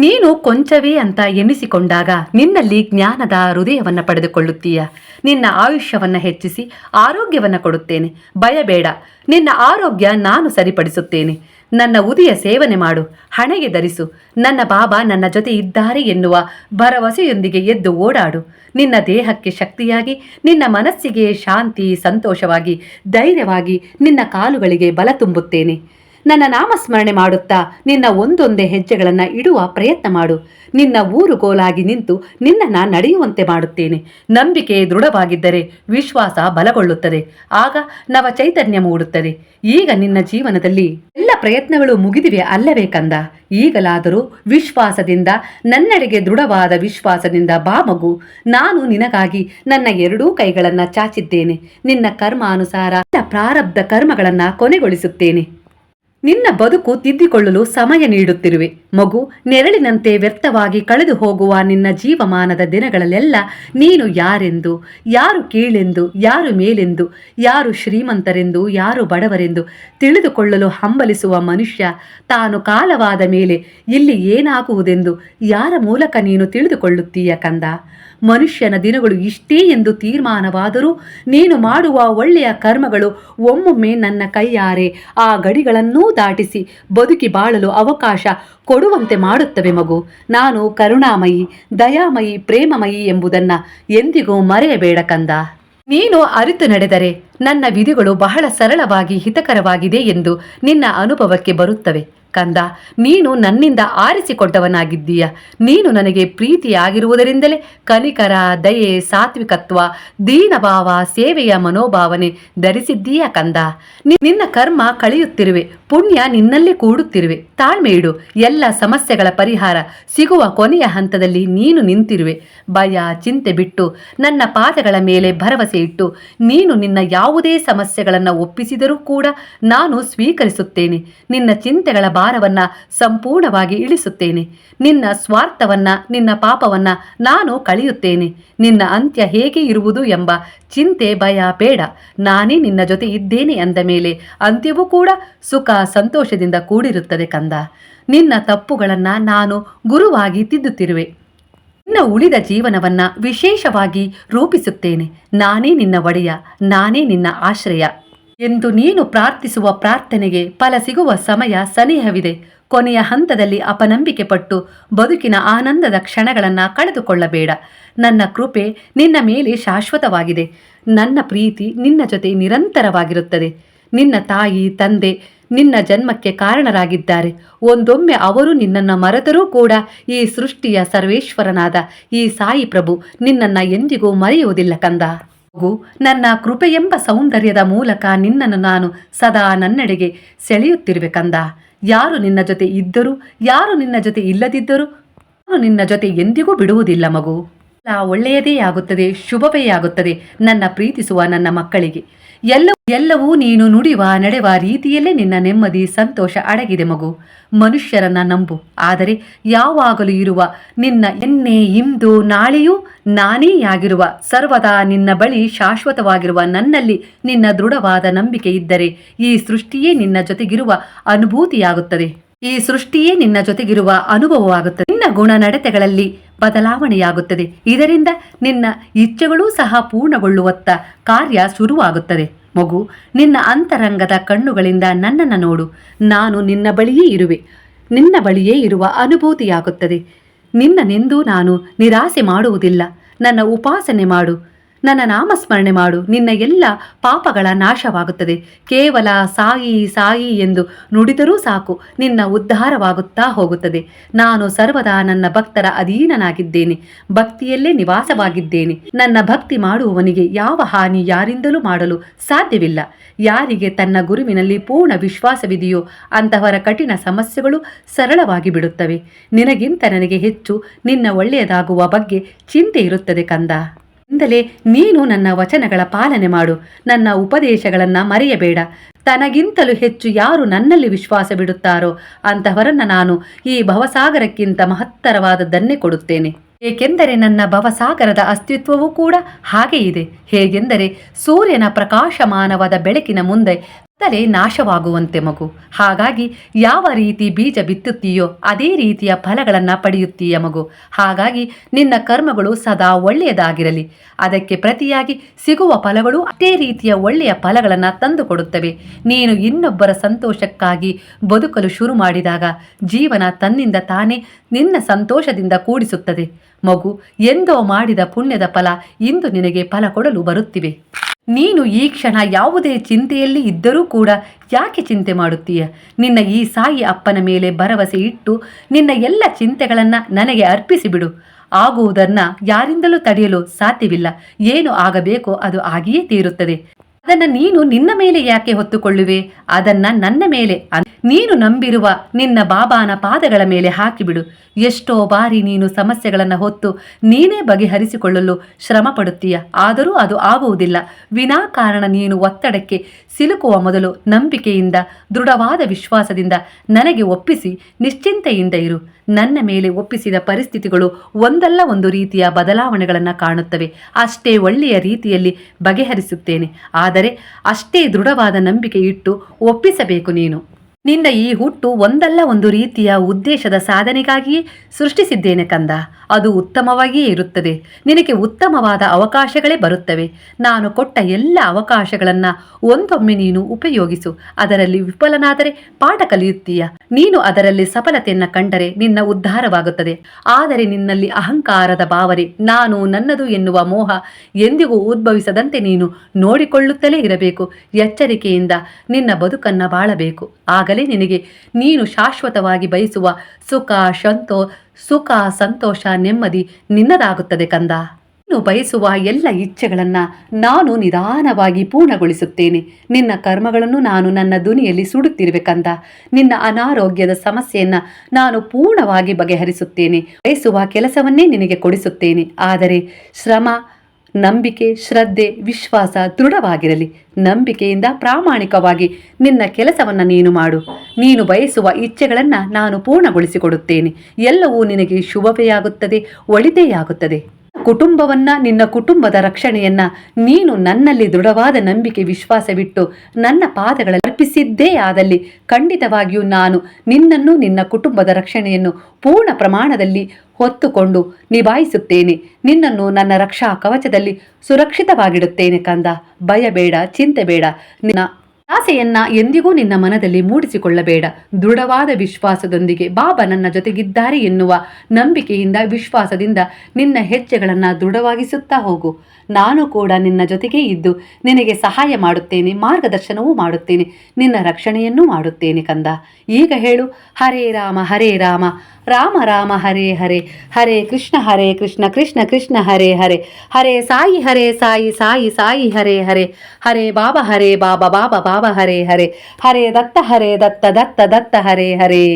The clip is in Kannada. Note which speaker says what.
Speaker 1: ನೀನು ಕೊಂಚವೇ ಅಂತ ಎನ್ನಿಸಿಕೊಂಡಾಗ ನಿನ್ನಲ್ಲಿ ಜ್ಞಾನದ ಹೃದಯವನ್ನು ಪಡೆದುಕೊಳ್ಳುತ್ತೀಯ. ನಿನ್ನ ಆಯುಷ್ಯವನ್ನು ಹೆಚ್ಚಿಸಿ ಆರೋಗ್ಯವನ್ನು ಕೊಡುತ್ತೇನೆ. ಭಯಬೇಡ. ನಿನ್ನ ಆರೋಗ್ಯ ನಾನು ಸರಿಪಡಿಸುತ್ತೇನೆ. ನನ್ನ ಉದಿಯ ಸೇವನೆ ಮಾಡು. ಹಣೆಗೆ ಧರಿಸು. ನನ್ನ ಬಾಬಾ ನನ್ನ ಜೊತೆ ಇದ್ದಾರೆ ಎನ್ನುವ ಭರವಸೆಯೊಂದಿಗೆ ಎದ್ದು ಓಡಾಡು. ನಿನ್ನ ದೇಹಕ್ಕೆ ಶಕ್ತಿಯಾಗಿ, ನಿನ್ನ ಮನಸ್ಸಿಗೆ ಶಾಂತಿ, ಸಂತೋಷವಾಗಿ, ಧೈರ್ಯವಾಗಿ ನಿನ್ನ ಕಾಲುಗಳಿಗೆ ಬಲ ತುಂಬುತ್ತೇನೆ. ನನ್ನ ನಾಮಸ್ಮರಣೆ ಮಾಡುತ್ತಾ ನಿನ್ನ ಒಂದೊಂದೇ ಹೆಜ್ಜೆಗಳನ್ನು ಇಡುವ ಪ್ರಯತ್ನ ಮಾಡು. ನಿನ್ನ ಊರು ಗೋಲಾಗಿ ನಿಂತು ನಿನ್ನನ್ನು ನಡೆಯುವಂತೆ ಮಾಡುತ್ತೇನೆ. ನಂಬಿಕೆ ದೃಢವಾಗಿದ್ದರೆ ವಿಶ್ವಾಸ ಬಲಗೊಳ್ಳುತ್ತದೆ. ಆಗ ನವ ಚೈತನ್ಯ ಮೂಡುತ್ತದೆ. ಈಗ ನಿನ್ನ ಜೀವನದಲ್ಲಿ ಎಲ್ಲ ಪ್ರಯತ್ನಗಳು ಮುಗಿದಿವೆ ಅಲ್ಲವೇ ಕಂದ? ಈಗಲಾದರೂ ವಿಶ್ವಾಸದಿಂದ, ನನ್ನೆಡೆಗೆ ದೃಢವಾದ ವಿಶ್ವಾಸದಿಂದ ಬಾ ಮಗು. ನಾನು ನಿನಗಾಗಿ ನನ್ನ ಎರಡೂ ಕೈಗಳನ್ನು ಚಾಚಿದ್ದೇನೆ. ನಿನ್ನ ಕರ್ಮಾನುಸಾರ ಪ್ರಾರಬ್ಧ ಕರ್ಮಗಳನ್ನು ಕೊನೆಗೊಳಿಸುತ್ತೇನೆ. ನಿನ್ನ ಬದುಕು ತಿದ್ದಿಕೊಳ್ಳಲು ಸಮಯ ನೀಡುತ್ತಿರುವೆ. ಮಗು, ನೆರಳಿನಂತೆ ವ್ಯರ್ಥವಾಗಿ ಕಳೆದು ಹೋಗುವ ನಿನ್ನ ಜೀವಮಾನದ ದಿನಗಳಲ್ಲೆಲ್ಲ ನೀನು ಯಾರೆಂದು, ಯಾರು ಕೀಳೆಂದು, ಯಾರು ಮೇಲೆಂದು, ಯಾರು ಶ್ರೀಮಂತರೆಂದು, ಯಾರು ಬಡವರೆಂದು ತಿಳಿದುಕೊಳ್ಳಲು ಹಂಬಲಿಸುವ ಮನುಷ್ಯ ತಾನು ಕಾಲವಾದ ಮೇಲೆ ಇಲ್ಲಿ ಏನಾಗುವುದೆಂದು ಯಾರ ಮೂಲಕ ನೀನು ತಿಳಿದುಕೊಳ್ಳುತ್ತೀಯ ಕಂದ? ಮನುಷ್ಯನ ದಿನಗಳು ಇಷ್ಟೇ ಎಂದು ತೀರ್ಮಾನವಾದರೂ ನೀನು ಮಾಡುವ ಒಳ್ಳೆಯ ಕರ್ಮಗಳು ಒಮ್ಮೊಮ್ಮೆ ನನ್ನ ಕೈಯಾರೆ. ಆ ಗಡಿಗಳನ್ನೂ ದಾಟಿಸಿ ಬದುಕಿ ಬಾಳಲು ಅವಕಾಶ ಕೊಡುವಂತೆ ಮಾಡುತ್ತವೆ ಮಗು. ನಾನು ಕರುಣಾಮಯಿ, ದಯಾಮಯಿ, ಪ್ರೇಮಮಯಿ ಎಂಬುದನ್ನು ಎಂದಿಗೂ ಮರೆಯಬೇಡ ಕಂದ. ನೀನು ಅರಿತು ನಡೆದರೆ ನನ್ನ ವಿಧಿಗಳು ಬಹಳ ಸರಳವಾಗಿ ಹಿತಕರವಾಗಿದೆ ಎಂದು ನಿನ್ನ ಅನುಭವಕ್ಕೆ ಬರುತ್ತವೆ. ಕಂದ, ನೀನು ನನ್ನಿಂದ ಆರಿಸಿಕೊಂಡವನಾಗಿದ್ದೀಯ ನೀನು ನನಗೆ ಪ್ರೀತಿಯಾಗಿರುವುದರಿಂದಲೇ ಕನಿಕರ ದಯೆ, ಸಾತ್ವಿಕತ್ವ, ದೀನಭಾವ, ಸೇವೆಯ ಮನೋಭಾವನೆ ಧರಿಸಿದ್ದೀಯ ಕಂದ. ನಿನ್ನ ಕರ್ಮ ಕಳೆಯುತ್ತಿರುವೆ, ಪುಣ್ಯ ನಿನ್ನಲ್ಲಿ ಕೂಡುತ್ತಿರುವೆ. ತಾಳ್ಮೆ ಎಲ್ಲ ಸಮಸ್ಯೆಗಳ ಪರಿಹಾರ ಸಿಗುವ ಕೊನೆಯ ಹಂತದಲ್ಲಿ ನೀನು ನಿಂತಿರುವೆ. ಭಯ, ಚಿಂತೆ ಬಿಟ್ಟು, ನನ್ನ ಪಾದಗಳ ಮೇಲೆ ಭರವಸೆ ಇಟ್ಟು, ನೀನು ನಿನ್ನ ಯಾವುದೇ ಸಮಸ್ಯೆಗಳನ್ನು ಒಪ್ಪಿಸಿದರೂ ಕೂಡ ನಾನು ಸ್ವೀಕರಿಸುತ್ತೇನೆ. ನಿನ್ನ ಚಿಂತೆಗಳ ಭಾರವನ್ನ ಸಂಪೂರ್ಣವಾಗಿ ಇಳಿಸುತ್ತೇನೆ. ನಿನ್ನ ಸ್ವಾರ್ಥವನ್ನ, ನಿನ್ನ ಪಾಪವನ್ನ ನಾನು ಕಳೆಯುತ್ತೇನೆ. ನಿನ್ನ ಅಂತ್ಯ ಹೇಗೆ ಇರುವುದು ಎಂಬ ಚಿಂತೆ, ಭಯ ಬೇಡ. ನಾನೇ ನಿನ್ನ ಜೊತೆ ಇದ್ದೇನೆ ಅಂದ ಮೇಲೆ ಅಂತ್ಯವೂ ಕೂಡ ಸುಖ, ಸಂತೋಷದಿಂದ ಕೂಡಿರುತ್ತದೆ ಕಂದ. ನಿನ್ನ ತಪ್ಪುಗಳನ್ನ ನಾನು ಗುರುವಾಗಿ ತಿದ್ದುತ್ತಿರುವೆ. ನಿನ್ನ ಉಳಿದ ಜೀವನವನ್ನ ವಿಶೇಷವಾಗಿ ರೂಪಿಸುತ್ತೇನೆ. ನಾನೇ ನಿನ್ನ ಒಡೆಯ, ನಾನೇ ನಿನ್ನ ಆಶ್ರಯ. ಎಂದು ನೀನು ಪ್ರಾರ್ಥಿಸುವ ಪ್ರಾರ್ಥನೆಗೆ ಫಲ ಸಿಗುವ ಸಮಯ ಸನಿಹವಿದೆ. ಕೊನೆಯ ಹಂತದಲ್ಲಿ ಅಪನಂಬಿಕೆ ಪಟ್ಟು ಬದುಕಿನ ಆನಂದದ ಕ್ಷಣಗಳನ್ನು ಕಳೆದುಕೊಳ್ಳಬೇಡ. ನನ್ನ ಕೃಪೆ ನಿನ್ನ ಮೇಲೆ ಶಾಶ್ವತವಾಗಿದೆ. ನನ್ನ ಪ್ರೀತಿ ನಿನ್ನ ಜೊತೆ ನಿರಂತರವಾಗಿರುತ್ತದೆ. ನಿನ್ನ ತಾಯಿ, ತಂದೆ ನಿನ್ನ ಜನ್ಮಕ್ಕೆ ಕಾರಣರಾಗಿದ್ದಾರೆ. ಒಂದೊಮ್ಮೆ ಅವರು ನಿನ್ನನ್ನು ಮರೆತರೂ ಕೂಡ ಈ ಸೃಷ್ಟಿಯ ಸರ್ವೇಶ್ವರನಾದ ಈ ಸಾಯಿ ಪ್ರಭು ನಿನ್ನನ್ನು ಎಂದಿಗೂ ಮರೆಯುವುದಿಲ್ಲ ಕಂದ. ಮಗು, ನನ್ನ ಕೃಪೆಯೆಂಬ ಸೌಂದರ್ಯದ ಮೂಲಕ ನಿನ್ನನ್ನು ನಾನು ಸದಾ ನನ್ನೆಡೆಗೆ ಸೆಳೆಯುತ್ತಿರುವೆ ಕಂದ. ಯಾರು ನಿನ್ನ ಜೊತೆ ಇದ್ದರೂ ಯಾರು ನಿನ್ನ ಜೊತೆ ಇಲ್ಲದಿದ್ದರೂ ನಾನು ನಿನ್ನ ಜೊತೆ ಎಂದಿಗೂ ಬಿಡುವುದಿಲ್ಲ ಮಗು. ಒಳ್ಳೆಯದೇ ಆಗುತ್ತದೆ, ಶುಭವೇ ಆಗುತ್ತದೆ ನನ್ನ ಪ್ರೀತಿಸುವ ನನ್ನ ಮಕ್ಕಳಿಗೆ. ಎಲ್ಲವೂ ಎಲ್ಲವೂ ನೀನು ನುಡಿಯುವ, ನಡೆವ ರೀತಿಯಲ್ಲೇ ನಿನ್ನ ನೆಮ್ಮದಿ, ಸಂತೋಷ ಅಡಗಿದೆ ಮಗು. ಮನುಷ್ಯರನ್ನ ನಂಬು. ಆದರೆ ಯಾವಾಗಲೂ ಇರುವ ನಿನ್ನ ಎನ್ನೆ ಇಂದು ನಾಳೆಯೂ ನಾನೇ ಆಗಿರುವ, ಸರ್ವದಾ ನಿನ್ನ ಬಳಿ ಶಾಶ್ವತವಾಗಿರುವ ನನ್ನಲ್ಲಿ ನಿನ್ನ ದೃಢವಾದ ನಂಬಿಕೆ ಇದ್ದರೆ ಈ ಸೃಷ್ಟಿಯೇ ನಿನ್ನ ಜೊತೆಗಿರುವ ಅನುಭೂತಿಯಾಗುತ್ತದೆ. ಈ ಸೃಷ್ಟಿಯೇ ನಿನ್ನ ಜೊತೆಗಿರುವ ಅನುಭವವಾಗುತ್ತದೆ. ನಿನ್ನ ಗುಣ ನಡತೆಗಳಲ್ಲಿ ಬದಲಾವಣೆಯಾಗುತ್ತದೆ. ಇದರಿಂದ ನಿನ್ನ ಇಚ್ಛೆಗಳೂ ಸಹ ಪೂರ್ಣಗೊಳ್ಳುವತ್ತ ಕಾರ್ಯ ಶುರುವಾಗುತ್ತದೆ. ಮಗು, ನಿನ್ನ ಅಂತರಂಗದ ಕಣ್ಣುಗಳಿಂದ ನನ್ನನ್ನು ನೋಡು. ನಾನು ನಿನ್ನ ಬಳಿಯೇ ಇರುವೆ. ನಿನ್ನ ಬಳಿಯೇ ಇರುವ ಅನುಭೂತಿಯಾಗುತ್ತದೆ. ನಿನ್ನನೆಂದೂ ನಾನು ನಿರಾಸೆ ಮಾಡುವುದಿಲ್ಲ. ನನ್ನ ಉಪಾಸನೆ ಮಾಡು. ನನ್ನ ನಾಮಸ್ಮರಣೆ ಮಾಡು. ನಿನ್ನ ಎಲ್ಲ ಪಾಪಗಳ ನಾಶವಾಗುತ್ತದೆ. ಕೇವಲ ಸಾಯಿ ಸಾಯಿ ಎಂದು ನುಡಿದರೂ ಸಾಕು. ನಿನ್ನ ಉದ್ಧಾರವಾಗುತ್ತಾ ಹೋಗುತ್ತದೆ. ನಾನು ಸರ್ವದಾ ನನ್ನ ಭಕ್ತರ ಅಧೀನನಾಗಿದ್ದೇನೆ. ಭಕ್ತಿಯಲ್ಲೇ ನಿವಾಸವಾಗಿದ್ದೇನೆ. ನನ್ನ ಭಕ್ತಿ ಮಾಡುವವನಿಗೆ ಯಾವ ಹಾನಿ ಯಾರಿಂದಲೂ ಮಾಡಲು ಸಾಧ್ಯವಿಲ್ಲ. ಯಾರಿಗೆ ತನ್ನ ಗುರುವಿನಲ್ಲಿ ಪೂರ್ಣ ವಿಶ್ವಾಸವಿದೆಯೋ ಅಂತಹವರ ಕಠಿಣ ಸಮಸ್ಯೆಗಳು ಸರಳವಾಗಿ ಬಿಡುತ್ತವೆ. ನಿನಗಿಂತ ನನಗೆ ಹೆಚ್ಚು ನಿನ್ನ ಒಳ್ಳೆಯದಾಗುವ ಬಗ್ಗೆ ಚಿಂತೆ ಇರುತ್ತದೆ ಕಂದ. ಇಂದಲೇ ನೀನು ನನ್ನ ವಚನಗಳ ಪಾಲನೆ ಮಾಡು. ನನ್ನ ಉಪದೇಶಗಳನ್ನ ಮರೆಯಬೇಡ. ತನಗಿಂತಲೂ ಹೆಚ್ಚು ಯಾರು ನನ್ನಲ್ಲಿ ವಿಶ್ವಾಸ ಬಿಡುತ್ತಾರೋ ಅಂತಹವರನ್ನ ನಾನು ಈ ಭವಸಾಗರಕ್ಕಿಂತ ಮಹತ್ತರವಾದದ್ದನ್ನೇ ಕೊಡುತ್ತೇನೆ. ಏಕೆಂದರೆ ನನ್ನ ಭವಸಾಗರದ ಅಸ್ತಿತ್ವವೂ ಕೂಡ ಹಾಗೆ ಇದೆ. ಹೇಗೆಂದರೆ, ಸೂರ್ಯನ ಪ್ರಕಾಶಮಾನವಾದ ಬೆಳಕಿನ ಮುಂದೆ ತಲೆ ನಾಶವಾಗುವಂತೆ ಮಗು. ಹಾಗಾಗಿ ಯಾವ ರೀತಿ ಬೀಜ ಬಿತ್ತುತ್ತೀಯೋ ಅದೇ ರೀತಿಯ ಫಲಗಳನ್ನು ಪಡೆಯುತ್ತೀಯ ಮಗು. ಹಾಗಾಗಿ ನಿನ್ನ ಕರ್ಮಗಳು ಸದಾ ಒಳ್ಳೆಯದಾಗಿರಲಿ. ಅದಕ್ಕೆ ಪ್ರತಿಯಾಗಿ ಸಿಗುವ ಫಲಗಳು ಅದೇ ರೀತಿಯ ಒಳ್ಳೆಯ ಫಲಗಳನ್ನು ತಂದುಕೊಡುತ್ತವೆ. ನೀನು ಇನ್ನೊಬ್ಬರ ಸಂತೋಷಕ್ಕಾಗಿ ಬದುಕಲು ಶುರು ಮಾಡಿದಾಗ ಜೀವನ ತನ್ನಿಂದ ತಾನೇ ನಿನ್ನ ಸಂತೋಷದಿಂದ ಕೂಡಿಸುತ್ತದೆ. ಮಗು, ಎಂದೋ ಮಾಡಿದ ಪುಣ್ಯದ ಫಲ ಇಂದು ನಿನಗೆ ಫಲ ಕೊಡಲು ಬರುತ್ತಿವೆ. ನೀನು ಈ ಕ್ಷಣ ಯಾವುದೇ ಚಿಂತೆಯಲ್ಲಿ ಇದ್ದರೂ ಕೂಡ ಯಾಕೆ ಚಿಂತೆ ಮಾಡುತ್ತೀಯ? ನಿನ್ನ ಈ ಸಾಯಿ ಅಪ್ಪನ ಮೇಲೆ ಭರವಸೆ ಇಟ್ಟು ನಿನ್ನ ಎಲ್ಲ ಚಿಂತೆಗಳನ್ನು ನನಗೆ ಅರ್ಪಿಸಿಬಿಡು. ಆಗುವುದನ್ನ ಯಾರಿಂದಲೂ ತಡೆಯಲು ಸಾಧ್ಯವಿಲ್ಲ. ಏನು ಆಗಬೇಕೋ ಅದು ಆಗಿಯೇ ತೀರುತ್ತದೆ. ಅದನ್ನ ನೀನು ನಿನ್ನ ಮೇಲೆ ಯಾಕೆ ಹೊತ್ತುಕೊಳ್ಳುವೆ? ಅದನ್ನ ನನ್ನ ಮೇಲೆ ನೀನು ನಂಬಿರುವ ನಿನ್ನ ಬಾಬಾನ ಪಾದಗಳ ಮೇಲೆ ಹಾಕಿಬಿಡು. ಎಷ್ಟೋ ಬಾರಿ ನೀನು ಸಮಸ್ಯೆಗಳನ್ನು ಹೊತ್ತು ನೀನೇ ಬಗೆಹರಿಸಿಕೊಳ್ಳಲು ಶ್ರಮ ಆದರೂ ಅದು ಆಗುವುದಿಲ್ಲ. ವಿನಾಕಾರಣ ನೀನು ಒತ್ತಡಕ್ಕೆ ಸಿಲುಕುವ ಮೊದಲು ನಂಬಿಕೆಯಿಂದ, ದೃಢವಾದ ವಿಶ್ವಾಸದಿಂದ ನನಗೆ ಒಪ್ಪಿಸಿ, ನಿಶ್ಚಿಂತೆಯಿಂದ ಇರು. ನನ್ನ ಮೇಲೆ ಒಪ್ಪಿಸಿದ ಪರಿಸ್ಥಿತಿಗಳು ಒಂದಲ್ಲ ಒಂದು ರೀತಿಯ ಬದಲಾವಣೆಗಳನ್ನು ಕಾಣುತ್ತವೆ. ಅಷ್ಟೇ ಒಳ್ಳೆಯ ರೀತಿಯಲ್ಲಿ ಬಗೆಹರಿಸುತ್ತೇನೆ. ಆದರೆ ಅಷ್ಟೇ ದೃಢವಾದ ನಂಬಿಕೆ ಇಟ್ಟು ಒಪ್ಪಿಸಬೇಕು ನೀನು. ನಿನ್ನ ಈ ಹುಟ್ಟು ಒಂದಲ್ಲ ಒಂದು ರೀತಿಯ ಉದ್ದೇಶದ ಸಾಧನೆಗಾಗಿಯೇ ಸೃಷ್ಟಿಸಿದ್ದೇನೆ ಕಂದ. ಅದು ಉತ್ತಮವಾಗಿಯೇ ಇರುತ್ತದೆ. ನಿನಗೆ ಉತ್ತಮವಾದ ಅವಕಾಶಗಳೇ ಬರುತ್ತವೆ. ನಾನು ಕೊಟ್ಟ ಎಲ್ಲ ಅವಕಾಶಗಳನ್ನು ಒಂದೊಮ್ಮೆ ನೀನು ಉಪಯೋಗಿಸು. ಅದರಲ್ಲಿ ವಿಫಲನಾದರೆ ಪಾಠ ಕಲಿಯುತ್ತೀಯ. ನೀನು ಅದರಲ್ಲಿ ಸಫಲತೆಯನ್ನು ಕಂಡರೆ ನಿನ್ನ ಉದ್ಧಾರವಾಗುತ್ತದೆ. ಆದರೆ ನಿನ್ನಲ್ಲಿ ಅಹಂಕಾರದ ಭಾವನೆ ನಾನು ನನ್ನದು ಎನ್ನುವ ಮೋಹ ಎಂದಿಗೂ ಉದ್ಭವಿಸದಂತೆ ನೀನು ನೋಡಿಕೊಳ್ಳುತ್ತಲೇ ಇರಬೇಕು. ಎಚ್ಚರಿಕೆಯಿಂದ ನಿನ್ನ ಬದುಕನ್ನು ಬಾಳಬೇಕು. ಆಗಲೇ ನಿನಗೆ ನೀನು ಶಾಶ್ವತವಾಗಿ ಬಯಸುವ ಸುಖ ಶಂತೋ ಸುಖ, ಸಂತೋಷ, ನೆಮ್ಮದಿ ನಿನ್ನದಾಗುತ್ತದೆ ಕಂದ. ನೀನು ಬಯಸುವ ಎಲ್ಲ ಇಚ್ಛೆಗಳನ್ನು ನಾನು ನಿಧಾನವಾಗಿ ಪೂರ್ಣಗೊಳಿಸುತ್ತೇನೆ. ನಿನ್ನ ಕರ್ಮಗಳನ್ನು ನಾನು ನನ್ನ ದುನಿಯಲ್ಲಿ ಸುಡುತ್ತಿರುವೆ ಕಂದ. ನಿನ್ನ ಅನಾರೋಗ್ಯದ ಸಮಸ್ಯೆಯನ್ನು ನಾನು ಪೂರ್ಣವಾಗಿ ಬಗೆಹರಿಸುತ್ತೇನೆ. ಬಯಸುವ ಕೆಲಸವನ್ನೇ ನಿನಗೆ ಕೊಡಿಸುತ್ತೇನೆ. ಆದರೆ ಶ್ರಮ, ನಂಬಿಕೆ, ಶ್ರದ್ಧೆ, ವಿಶ್ವಾಸ ದೃಢವಾಗಿರಲಿ. ನಂಬಿಕೆಯಿಂದ ಪ್ರಾಮಾಣಿಕವಾಗಿ ನಿನ್ನ ಕೆಲಸವನ್ನು ನೀನು ಮಾಡು. ನೀನು ಬಯಸುವ ಇಚ್ಛೆಗಳನ್ನು ನಾನು ಪೂರ್ಣಗೊಳಿಸಿಕೊಡುತ್ತೇನೆ. ಎಲ್ಲವೂ ನಿನಗೆ ಶುಭವೇ ಆಗುತ್ತದೆ ಒಳಿತೇ ಆಗುತ್ತದೆ ಕುಟುಂಬವನ್ನ, ನಿನ್ನ ಕುಟುಂಬದ ರಕ್ಷಣೆಯನ್ನ ನೀನು ನನ್ನಲ್ಲಿ ದೃಢವಾದ ನಂಬಿಕೆ ವಿಶ್ವಾಸವಿಟ್ಟು ನನ್ನ ಪಾದಗಳಲ್ಲಿ ಅರ್ಪಿಸಿದ್ದೇ ಆದಲ್ಲಿ ಖಂಡಿತವಾಗಿಯೂ ನಾನು ನಿನ್ನನ್ನು ನಿನ್ನ ಕುಟುಂಬದ ರಕ್ಷಣೆಯನ್ನು ಪೂರ್ಣ ಪ್ರಮಾಣದಲ್ಲಿ ಹೊತ್ತುಕೊಂಡು ನಿಭಾಯಿಸುತ್ತೇನೆ. ನಿನ್ನನ್ನು ನನ್ನ ರಕ್ಷಾ ಕವಚದಲ್ಲಿ ಸುರಕ್ಷಿತವಾಗಿಡುತ್ತೇನೆ ಕಂದ. ಭಯ ಬೇಡ ಚಿಂತೆ ಬೇಡ. ನಿನ್ನ ಆಸೆಯನ್ನ ಎಂದಿಗೂ ನಿನ್ನ ಮನದಲ್ಲಿ ಮೂಡಿಸಿಕೊಳ್ಳಬೇಡ. ದೃಢವಾದ ವಿಶ್ವಾಸದೊಂದಿಗೆ ಬಾಬಾ ನನ್ನ ಜೊತೆಗಿದ್ದಾರೆ ಎನ್ನುವ ನಂಬಿಕೆಯಿಂದ, ವಿಶ್ವಾಸದಿಂದ ನಿನ್ನ ಹೆಜ್ಜೆಗಳನ್ನು ದೃಢವಾಗಿಸುತ್ತಾ ಹೋಗು. ನಾನು ಕೂಡ ನಿನ್ನ ಜೊತೆಗೇ ಇದ್ದು ನಿನಗೆ ಸಹಾಯ ಮಾಡುತ್ತೇನೆ, ಮಾರ್ಗದರ್ಶನವೂ ಮಾಡುತ್ತೇನೆ, ನಿನ್ನ ರಕ್ಷಣೆಯನ್ನೂ ಮಾಡುತ್ತೇನೆ ಕಂದ. ಈಗ ಹೇಳು, ಹರೇ ರಾಮ ಹರೇ ರಾಮ ರಾಮ ರಾಮ, ಹರೇ ಹರೇ ಹರೇ ಕೃಷ್ಣ ಹರೇ ಕೃಷ್ಣ ಕೃಷ್ಣ ಕೃಷ್ಣ, ಹರೇ ಹರೇ ಹರೇ ಸಾಯಿ ಹರೇ ಸಾಯಿ ಸಾಯಿ ಸಾಯಿ, ಹರೇ ಹರೇ ಹರೇ ಬಾಬಾ ಹರೇ ಬಾಬಾ ಬಾಬಾ ಬಾಬಾ. ಹರೇ ಹರೇ. ಹರೇ ದತ್ತ ಹರೇ ದತ್ತ ದತ್ತ ದತ್ತ ಹರೇ ಹರೇ.